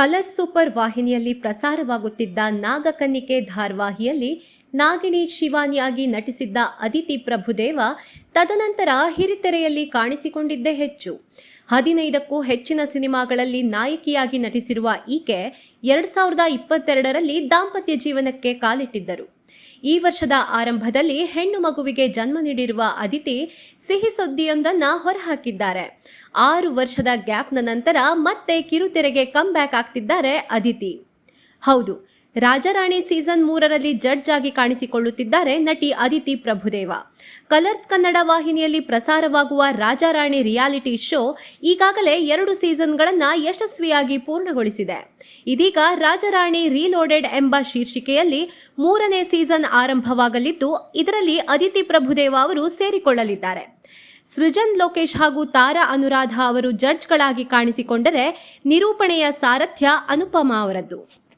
Colours super ವಾಹಿನಿಯಲ್ಲಿ ಪ್ರಸಾರವಾಗುತ್ತಿದ್ದ ನಾಗಕನ್ನಿಕೆ ಧಾರಾವಾಹಿಯಲ್ಲಿ ನಾಗಿಣಿ ಶಿವಾನಿಯಾಗಿ ನಟಿಸಿದ್ದ ಅದಿತಿ ಪ್ರಭುದೇವ ತದನಂತರ ಹಿರಿತೆರೆಯಲ್ಲಿ ಕಾಣಿಸಿಕೊಂಡಿದ್ದೇ ಹೆಚ್ಚು. ಹದಿನೈದಕ್ಕೂ ಹೆಚ್ಚಿನ ಸಿನಿಮಾಗಳಲ್ಲಿ ನಾಯಕಿಯಾಗಿ ನಟಿಸಿರುವ ಈಕೆ ಎರಡ್ ಸಾವಿರದ ಇಪ್ಪತ್ತೆರಡರಲ್ಲಿ ದಾಂಪತ್ಯ ಜೀವನಕ್ಕೆ ಕಾಲಿಟ್ಟಿದ್ದರು. ಈ ವರ್ಷದ ಆರಂಭದಲ್ಲಿ ಹೆಣ್ಣು ಮಗುವಿಗೆ ಜನ್ಮ ನೀಡಿರುವ ಅದಿತಿ ಸಿಹಿ ಸುದ್ದಿಯೊಂದನ್ನ ಹೊರಹಾಕಿದ್ದಾರೆ. ಆರು ವರ್ಷದ ಗ್ಯಾಪ್ನ ನಂತರ ಮತ್ತೆ ಕಿರುತೆರೆಗೆ ಕಮ್ ಬ್ಯಾಕ್ ಆಗ್ತಿದ್ದಾರೆ ಅದಿತಿ ಹೌದು ರಾಜರಾಣಿ ಸೀಸನ್ ಮೂರರಲ್ಲಿ ಜಡ್ಜ್ ಆಗಿ ಕಾಣಿಸಿಕೊಳ್ಳುತ್ತಿದ್ದಾರೆ ನಟಿ ಅದಿತಿ ಪ್ರಭುದೇವ. ಕಲರ್ಸ್ ಕನ್ನಡ ವಾಹಿನಿಯಲ್ಲಿ ಪ್ರಸಾರವಾಗುವ ರಾಜಾರಾಣಿ ರಿಯಾಲಿಟಿ ಶೋ ಈಗಾಗಲೇ ಎರಡು ಸೀಸನ್ಗಳನ್ನು ಯಶಸ್ವಿಯಾಗಿ ಪೂರ್ಣಗೊಳಿಸಿದೆ. ಇದೀಗ ರಾಜರಾಣಿ ರೀಲೋಡೆಡ್ ಎಂಬ ಶೀರ್ಷಿಕೆಯಲ್ಲಿ ಮೂರನೇ ಸೀಸನ್ ಆರಂಭವಾಗಲಿದ್ದು, ಇದರಲ್ಲಿ ಅದಿತಿ ಪ್ರಭುದೇವ ಅವರು ಸೇರಿಕೊಳ್ಳಲಿದ್ದಾರೆ. ಸೃಜನ್ ಲೋಕೇಶ್ ಹಾಗೂ ತಾರಾ ಅನುರಾಧ ಅವರು ಜಡ್ಜ್ಗಳಾಗಿ ಕಾಣಿಸಿಕೊಂಡರೆ ನಿರೂಪಣೆಯ ಸಾರಥ್ಯ ಅನುಪಮಾ ಅವರದ್ದು.